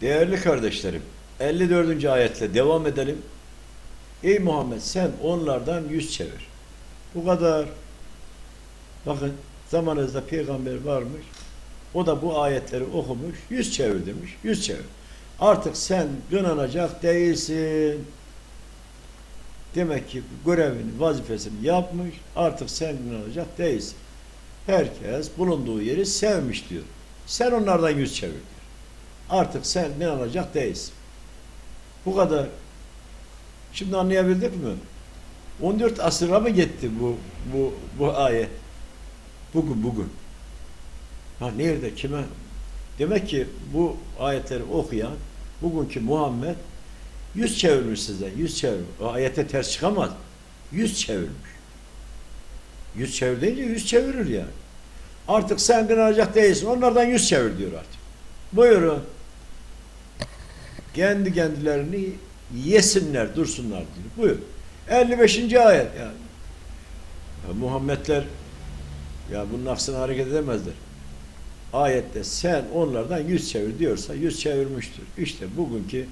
Değerli kardeşlerim, 54. ayetle devam edelim. Ey Muhammed sen onlardan yüz çevir. Bu kadar. Bakın zamanınızda peygamber varmış. O da bu ayetleri okumuş. Yüz çevir demiş. Yüz çevir. Artık sen kınanacak değilsin. Demek ki görevini, vazifesini yapmış. Artık sen kınanacak değilsin. Herkes bulunduğu yeri sevmiş diyor. Sen onlardan yüz çevir. Artık sen kınanacak değilsin. Bu kadar. Şimdi anlayabildik mi? 14 asıra mı gitti bu bu bu ayet? Bugün bugün. Ha nerede kime? Demek ki bu ayetleri okuyan bugünkü Muhammed yüz çevirmiş size. Yüz çevir. O ayete ters çıkamaz. Yüz çevirmiş. Yüz çevir deyince yüz çevirir yani. Artık sen kınanacak değilsin. Onlardan yüz çevir diyor artık. Buyurun. Kendi kendilerini yesinler, dursunlar diyor. Buyur. 55. ayet yani. Ya Muhammedler ya bunun aksine hareket edemezler. Ayette sen onlardan yüz çevir diyorsa yüz çevirmiştir. İşte bugünkü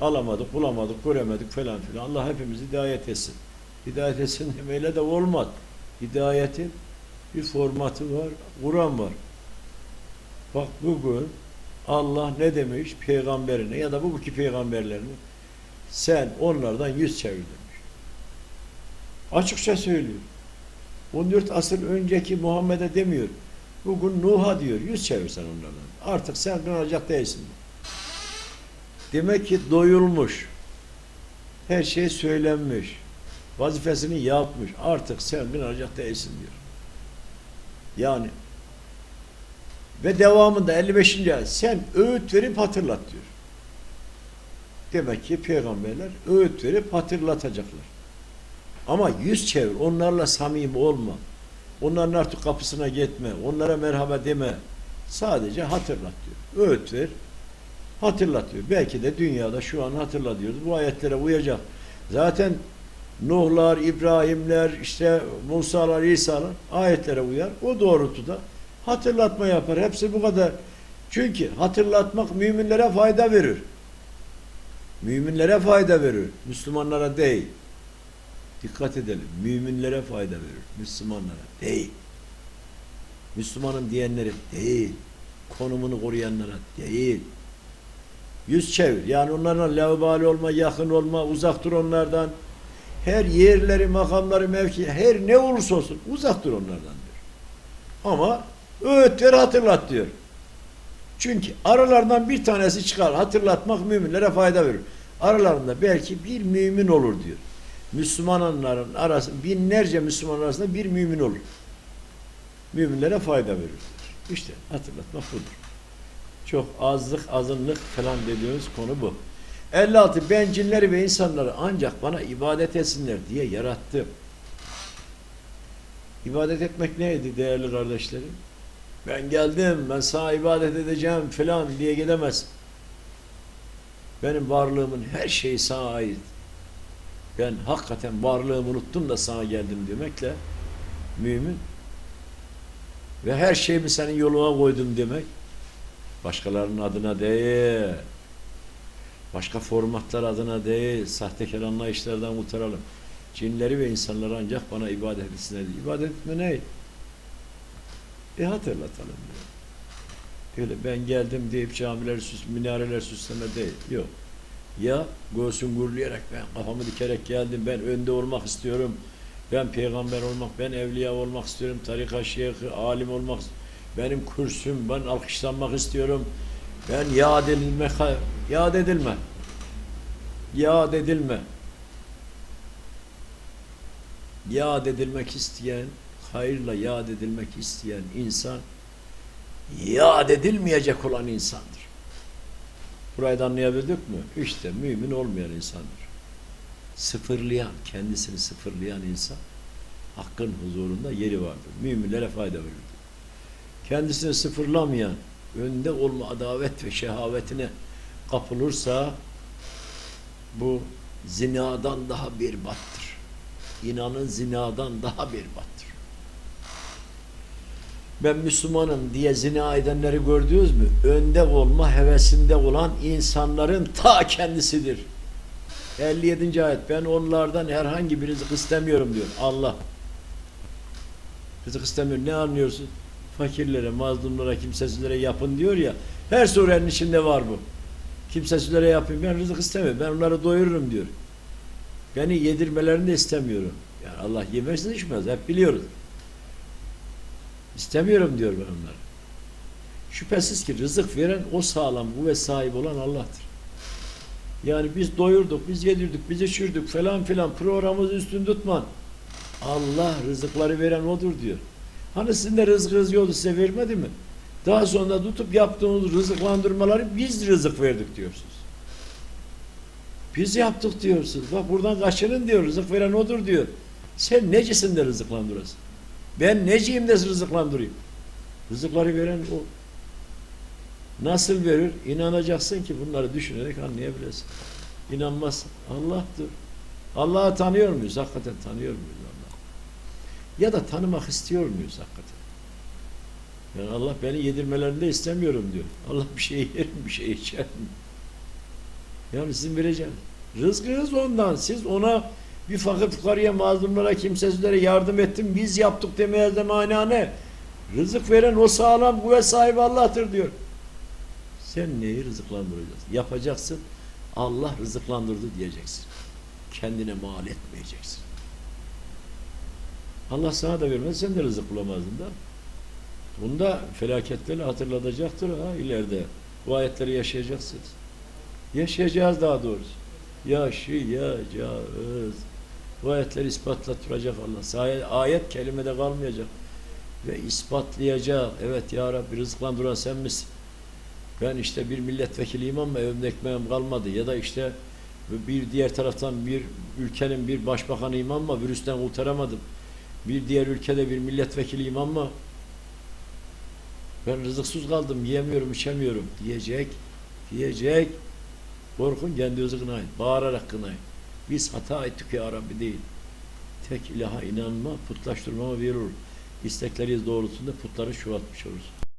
alamadık, bulamadık, göremedik falan filan. Allah hepimizi hidayet etsin. Hidayet etsin demeyle de olmaz. Hidayetin bir formatı var, Kur'an var. Bak bugün Allah ne demiş peygamberine ya da bugünkü peygamberlerine sen onlardan yüz çevir demiş. Açıkça söylüyor. 14 asır önceki Muhammed'e demiyor. Bugün Nuh'a diyor. Yüz çevir sen onlardan. Artık sen kınanacak değilsin. Demek ki doyulmuş. Her şey söylenmiş. Vazifesini yapmış. Artık sen kınanacak değilsin diyor. Yani ve devamında 55. ayet sen öğüt verip hatırlat diyor. Demek ki peygamberler öğüt verip hatırlatacaklar. Ama yüz çevir, onlarla samimi olma. Onların artık kapısına gitme, onlara merhaba deme. Sadece hatırlat diyor. Öğüt ver, hatırlat diyor. Belki de dünyada şu an hatırlatıyoruz. Bu ayetlere uyacak. Zaten Nuhlar, İbrahimler, işte Musa'lar, İsa'lar ayetlere uyar. O doğrultuda hatırlatma yapar. Hepsi bu kadar. Çünkü hatırlatmak müminlere fayda verir. Müminlere fayda verir. Müslümanlara değil. Dikkat edelim. Müminlere fayda verir. Müslümanlara değil. Müslümanım diyenlere değil. Konumunu koruyanlara değil. Yüz çevir. Yani onlarla laubali olma, yakın olma, uzak dur onlardan. Her yerleri, makamları, mevki, her ne olursa olsun uzak dur onlardan diyor. Ama öğüt ver hatırlat diyor. Çünkü aralarından bir tanesi çıkar. Hatırlatmak müminlere fayda verir. Aralarında belki bir mümin olur diyor. Müslümanların arasında binlerce Müslüman arasında bir mümin olur. Müminlere fayda verir. İşte hatırlatmak budur. Çok azlık, azınlık falan dediğimiz konu bu. 56. Ben cinleri ve insanları ancak bana ibadet etsinler diye yarattım. İbadet etmek neydi değerli kardeşlerim? Ben geldim, ben sana ibadet edeceğim falan diye gidemez. Benim varlığımın her şeyi sana ait. Ben hakikaten varlığımı unuttum da sana geldim demekle mümin ve her şeyimi senin yoluna koydum demek başkalarının adına değil başka formatlar adına değil sahtekar anlayışlardan kurtaralım. Cinleri ve insanları ancak bana ibadet etsinler. İbadet etme ne? E hatırlatalım diyor. Öyle ben geldim deyip camiler süs, minareler süsleme değil. Yok. Ya göğsün gurlayarak ben kafamı dikerek geldim. Ben önde olmak istiyorum. Ben peygamber olmak, ben evliya olmak istiyorum. Tarika şeyhi, alim olmak Benim kursum, ben alkışlanmak istiyorum. Ben yad edilme, yad edilme. Yad edilme. Yad edilmek isteyen, hayırla yad edilmek isteyen insan, yad edilmeyecek olan insandır. Burayı da anlayabildik mi? İşte mümin olmayan insandır. Sıfırlayan, kendisini sıfırlayan insan hakkın huzurunda yeri vardır. Müminlere fayda verir. Kendisini sıfırlamayan, önde olma adavet ve şehavetine kapılırsa bu zinadan daha bir battır. İnanın zinadan daha bir battır. Ben Müslümanım diye zina edenleri gördünüz mü? Önde olma hevesinde olan insanların ta kendisidir. 57. ayet ben onlardan herhangi bir rızık istemiyorum diyor Allah. Rızık istemiyor. Ne anlıyorsun? Fakirlere, mazlumlara, kimsesizlere yapın diyor ya. Her surenin içinde var bu. Kimsesizlere yapayım. Ben rızık istemiyorum. Ben onları doyururum diyor. Beni yedirmelerini de istemiyorum. Yani Allah yemezse içmez. Hep biliyoruz. İstemiyorum diyor ben onları. Şüphesiz ki rızık veren o sağlam kuvvet sahibi olan Allah'tır. Yani biz doyurduk, biz yedirdik, biz içirdik falan filan programımızı üstün tutman. Allah rızıkları veren odur diyor. Hani sizin de rızkınız yoktu size vermedi mi? Daha sonra tutup yaptığınız rızıklandırmaları biz rızık verdik diyorsunuz. Biz yaptık diyorsunuz. Bak buradan kaçının diyor. Rızık veren odur diyor. Sen necisin de rızıklandırasın? Ben neciyim de rızıklandırayım? Rızıkları veren o. Nasıl verir? İnanacaksın ki bunları düşünerek anlayabilirsin. İnanmazsın. Allah'tır. Allah'ı tanıyor muyuz? Hakikaten tanıyor muyuz Allah'ı? Ya da tanımak istiyor muyuz hakikaten? Yani Allah beni yedirmelerini de istemiyorum diyor. Allah bir şey yer mi, bir şey içer mi? Yani sizin vereceğiniz. Rızkınız ondan. Siz ona bir fakir fukaraya, mazlumlara, kimsesizlere yardım ettim, biz yaptık demeye de mana ne? Rızık veren o sağlam kuvvet sahibi Allah'tır diyor. Sen neyi rızıklandıracaksın? Yapacaksın. Allah rızıklandırdı diyeceksin. Kendine mal etmeyeceksin. Allah sana da vermez, sen de rızık bulamazdın da. Bunda felaketleri hatırlatacaktır ha ileride. Bu ayetleri yaşayacaksınız. Yaşayacağız daha doğrusu. Yaşayacağız. Bu ayetleri ispatlatacak Allah. Say- Ayet kelimede kalmayacak. Ve ispatlayacak. Evet ya Rabbi rızıklandıran sen misin? Ben işte bir milletvekiliyim ama evimde ekmeğim kalmadı. Ya da işte bir diğer taraftan bir ülkenin bir başbakanıyım ama virüsten kurtaramadım. Bir diğer ülkede bir milletvekiliyim ama ben rızıksız kaldım, yiyemiyorum, içemiyorum diyecek, diyecek. Korkun kendi rızkına ait, bağırarak kınayın. Biz hata ettik ya Rabbi değil. Tek ilaha inanma, putlaştırmama verir. İstekleri doğrultusunda putları çoğaltmış oluruz.